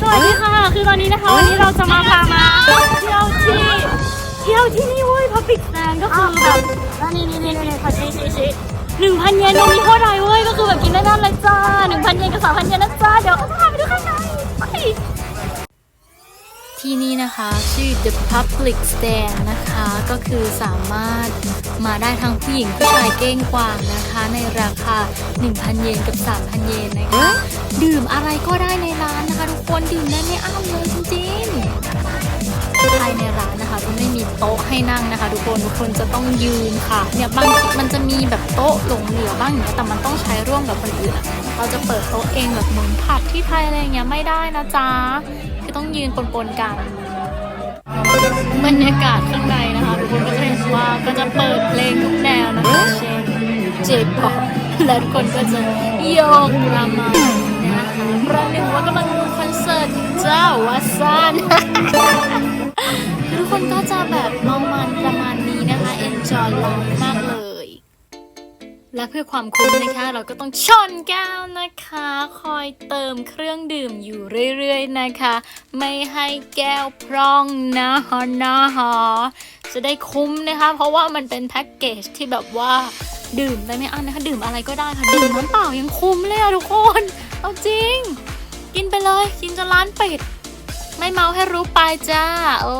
สวัสดีค่ะ คือตอนนี้นะคะวันนี้เราจะมาพามาเที่ยวที่เที่ยวที่นี่เว้ยพับปิกแซนก็คือแบบนี่นี่นี่นี่พัชชีชีหนึ่งพันเยนมีโคตรไรเว้ยก็คือแบบกินได้นั่นเลยจ้าหนึ่งพันเยนกับสามพันเยนนะจ้าเดี๋ยวเขาพาไปดูข้างใน ที่นี่นะคะชื่อ The Public Stand นะคะ ก็คือสามารถมาได้ทั้งผู้หญิงผู้ชายเก้งกวางนะคะ ในราคา 1,000 เยนกับ 3,000 เยนนะคะ ดื่มอะไรก็ได้ในร้านนะคะ ทุกคนดื่มได้ไม่อั้นเลยจริงๆภายในร้านนะคะจะไม่มีโต๊ะให้นั่งนะคะ ทุกคนทุกคนจะต้องยืนค่ะเนี่ยบางทีมันจะมีแบบโต๊ะหลงเหลือบ้างอย่างเงี้ยแต่มันต้องใช้ร่วมกับคนอื่นเราจะเปิดโต๊ะเองแบบเหมือนผับที่ไทยอะไรอย่างเงี้ยไม่ได้นะจ๊ะ ต้องยืนปนๆกันบรรยากาศข้างในนะคะ ทุกคนก็จะเห็นว่าก็จะเปิดเพลงทุกแนวนะคะเช่นเจป๊อปและทุกคนก็จะโยกประมาณนะคะประหนึ่งว่ากำลังดูคอนเสิร์ตเจ้าวาซันทุกคนก็จะแบบเมามันประมาณนี้นะคะ enjoy life มากเลย และเพื่อความคุ้มนะคะ เราก็ต้องชนแก้วนะคะ คอยเติมเครื่องดื่มอยู่เรื่อยๆนะคะ ไม่ให้แก้วพร่องนะฮะนะฮะจะได้คุ้มนะคะ เพราะว่ามันเป็นแพ็กเกจที่แบบว่าดื่มได้ไม่อั้นนะคะ ดื่มอะไรก็ได้ค่ะ ดื่มน้ำเปล่ายังคุ้มเลยอะทุกคน เอาจริง กินไปเลย กินจนร้านปิด ไม่เมาให้รู้ไปจ้า โอ้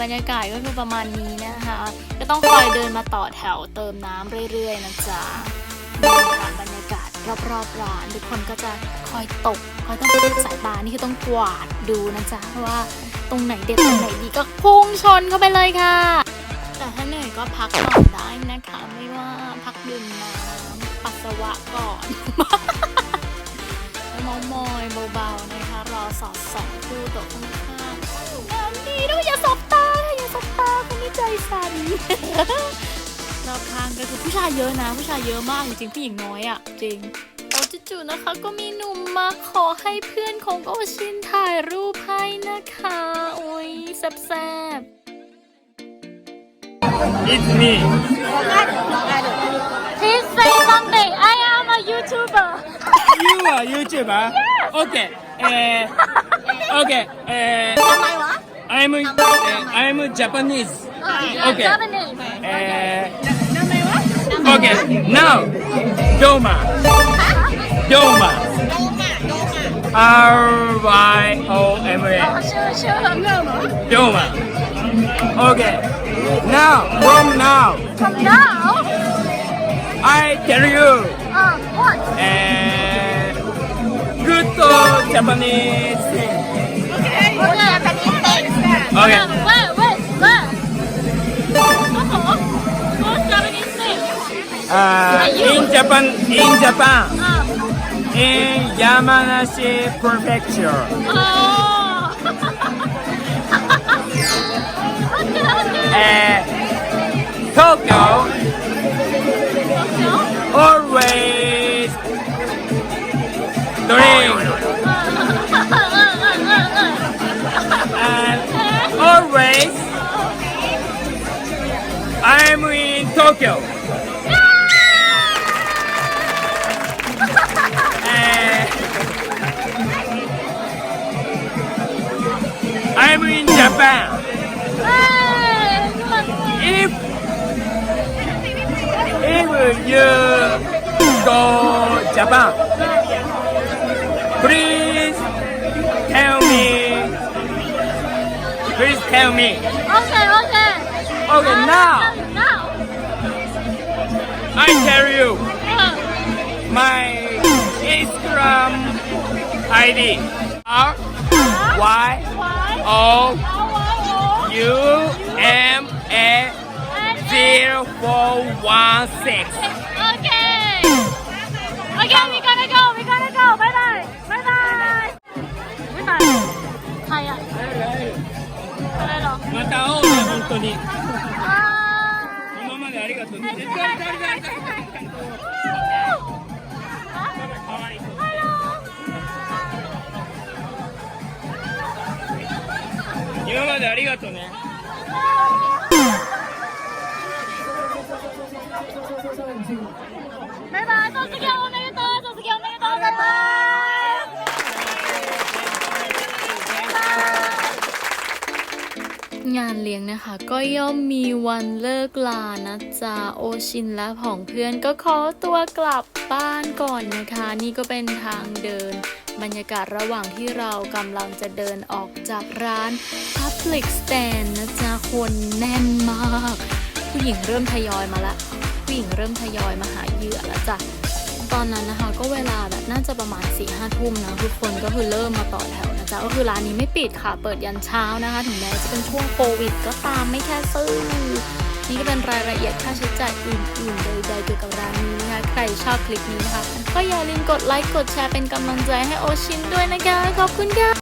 บรรยากาศก็คือประมาณนี้นะคะ ก็ต้องคอยเดินมาต่อแถวเติมน้ำเรื่อยๆนะจ๊ะบรรยากาศรอบๆร้านทุกคนก็จะคอยตกคอยต้องสายตานี่คือต้องกวาดดูนะจ๊ะเพราะว่าตรงไหนเด็ดตรงไหนดีก็พุ่งชนเข้าไปเลยค่ะ แต่ถ้าเหนื่อยก็พักก่อนได้นะคะ ไม่ว่าพักดื่มน้ำปัสสาวะก่อน มามอยเบาๆนะคะ รอสอดส่องคู่โต๊ะข้างๆงานดีด้วยอย่าสบตาค่ะอย่าสบตาคนนี้ใจสั่นรอบข้างก็คือผู้ชายเยอะนะ ผู้ชายเยอะมากจริงๆผู้หญิงน้อยอะ่ะ จริงแล้วจู่ๆนะคะก็มีหนุ่มมาขอให้เพื่อนของโอชินถ่ายรูปให้นะคะโอ้ยแซ่บๆ It's me. あ YouTuber? Okay. Eh, okay. Eh. えー、名前は I'm, I'm Japanese. Okay. Japanese. Eh. えー、名前は Okay. Now, Doma. Doma. R Y O M A. ชื่อชื่อเรื่อง Doma. Okay. Now, from now, from now I tell you. uh, what and Japanese In Okay. What's the Japanese in Okay. What? What? Japan, in Uh, in Japan, in Japan, in Yamanashi Prefecture. Oh. uh, Tokyo. Tokyo. Uh, I'm in Japan. If if you go Japan, please tell me. Please tell me. Okay, okay. Okay, Now. I tell you Uh, my Instagram ID. R Y why? O Why? U M A zero four one six. Okay. Okay, we gotta go. We gotta go. Bye bye. Bye bye. ไม่ตายใครอ่ะอะไรหรอ また会おうね本当に。 今までありがとうね。バイバイ、卒業おめでとう、卒業おめでとうございます。 งานเลี้ยงนะคะ ก็ย่อมมีวันเลิกลานะจ๊ะโอชินและผองเพื่อนก็ขอตัวกลับบ้านก่อนนะคะ นี่ก็เป็นทางเดิน บรรยากาศระหว่างที่เรากำลังจะเดินออกจากร้าน Public Stand นะจ๊ะคนแน่นมาก ผู้หญิงเริ่มทยอยมาละผู้หญิงเริ่มทยอยมาหาเหยื่อแล้วจ้ะตอนนั้นนะคะก็เวลาแบบน่าจะประมาณ4ี่ห้าทุ่มนะทุกคนก็คือเริ่มมาต่อแถว นะจ๊ะก็คือร้านนี้ไม่ปิดค่ะ เปิดยันเช้านะคะ ถึงแม้จะเป็นช่วงโควิด ก็ตามไม่แค่ซื้อนี่ก็เป็นรายละเอียดค่าใช้จ่ายอื่นๆใดๆเกี่ยวกับร้านนี้นะคะใครชอบคลิปนี้นะคะ ก็อย่าลืมกดไลค์กดแชร์เป็นกำลังใจให้โอชินด้วยนะคะ ขอบคุณค่ะ